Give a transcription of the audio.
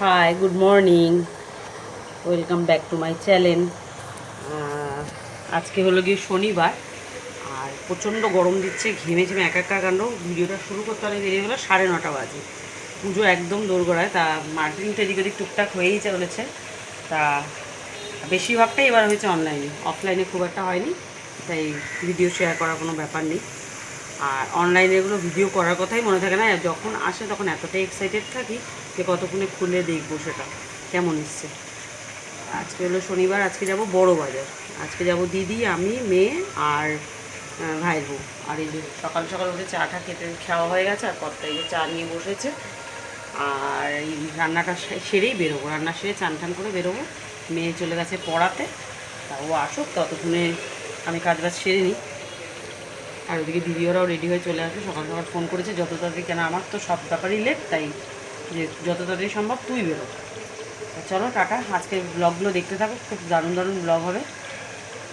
Hi good morning welcome back to my channel আজকে হলো গিয়ে শনিবার, আর প্রচণ্ড গরম দিচ্ছে, ঘেমে এক একটা কাণ্ড। ভিডিওটা শুরু করতে অনেক দেরি হলো, সাড়ে নটা বাজে। পুজো একদম দোরগোড়ায়, তা মার্কেটিং তো এদিক ওদিক টুকটাক হয়েই চলেছে। তা বেশিরভাগটাই এবার হয়েছে অনলাইনে অফলাইনে খুব একটা হয়নি, তাই ভিডিও শেয়ার করার কোনো ব্যাপার নেই। আর অনলাইনে এগুলো ভিডিও করার কথাই মনে থাকে না। যখন আসে তখন এতটাই এক্সাইটেড থাকি যে কতক্ষণে খুলে দেখব সেটা। কেমন এসছে? আজকে হলো শনিবার, আজকে যাব বড় বাজার আজকে যাব দিদি, আমি, মেয়ে আর ভাইয়ের বউ। আর এই সকাল সকাল উঠে চাটা খেতে খাওয়া হয়ে গেছে আর কর্তা এই চা নিয়ে বসেছে। আর এই রান্নাটা সেরেই বেরোবো। রান্না সেরে চান টান করে বেরোবো। মেয়ে চলে গেছে পড়াতে। তা ও আসুক, ততক্ষণে আমি কাজ বাজ সেরে নিই। আর ওদিকে দিদিওরাও রেডি হয়ে চলে আসবে, সকাল সকাল ফোন করেছে, যত তাড়াতাড়ি কেন, আমার তো সব ব্যাপারই লেট তাই যে যত তাড়াতাড়ি সম্ভব তুই বেরো। চলো, টাটা আজকে ব্লগগুলো দেখতে থাকো, খুব দারুণ দারুণ ব্লগ হবে।